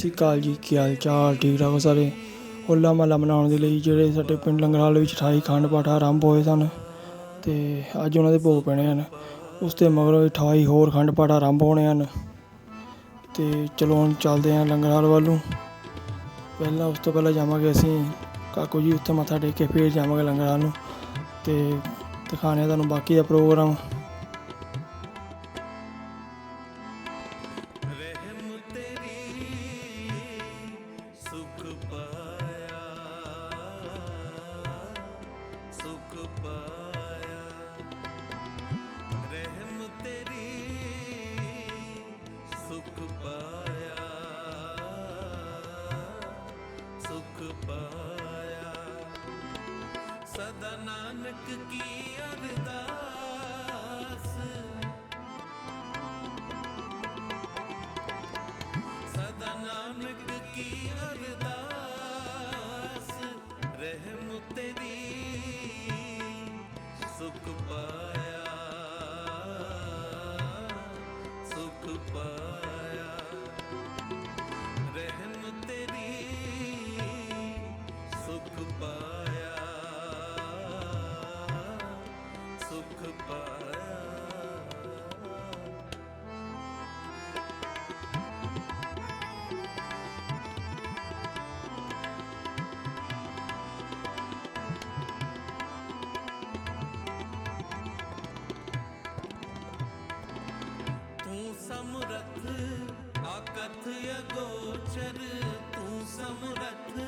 ਸ਼੍ਰੀ ਅਕਾਲ ਜੀ, ਕੀ ਹਾਲ ਚਾਲ? ਠੀਕ ਠਾਕ ਸਾਰੇ? ਹੋਲਾ ਮਹੱਲਾ ਮਨਾਉਣ ਦੇ ਲਈ ਜਿਹੜੇ ਸਾਡੇ ਪਿੰਡ ਲੰਗਰਾਲ ਵਿੱਚ 28 ਖੰਡ ਪਾਠ ਆਰੰਭ ਹੋਏ ਸਨ ਤੇ ਅੱਜ ਉਹਨਾਂ ਦੇ ਭੋਗ ਪੈਣੇ ਹਨ। ਉਸ ਤੇ ਮਗਰੋਂ 28 ਹੋਰ ਖੰਡ ਪਾਠ ਆਰੰਭ ਹੋਣੇ ਹਨ। ਤੇ ਚਲੋ ਹੁਣ ਚੱਲਦੇ ਹਾਂ ਲੰਗਰਾਲ ਵੱਲ ਨੂੰ। ਪਹਿਲਾਂ ਉਸ ਤੋਂ ਪਹਿਲਾਂ ਜਾਵਾਂਗੇ ਅਸੀਂ, ਕਾਕੂ ਜੀ ਉੱਥੇ ਮੱਥਾ ਟੇਕ ਕੇ ਫੇਰ ਜਾਵਾਂਗੇ ਲੰਗਰਾਲ ਨੂੰ। ਤੇ ਦਿਖਾਣੇ ਤੁਹਾਨੂੰ ਬਾਕੀ ਦਾ ਪ੍ਰੋਗਰਾਮ। ਸਦਾ ਨਾਨਕ ਕੀ ਅਰਦਾਸ? ਸਦਾ ਨਾਨਕ ਕੀ ਅਰਦਾਸ? ਰਹਿਮ ਤੇਰੀ ਸੁਖ ਪਾਇਆ। ਸੁਖ ਪਾਇਆ। ਰਹਿਮ ਤੇਰੀ ਸੁਖ ਪਾਇਆ ਸੁਖ ਪਾਇਆ ਤੂੰ ਸਮਰਥ ਆਕਥ ਅਗੋਚਰ ਤੂੰ ਸਮਰਥ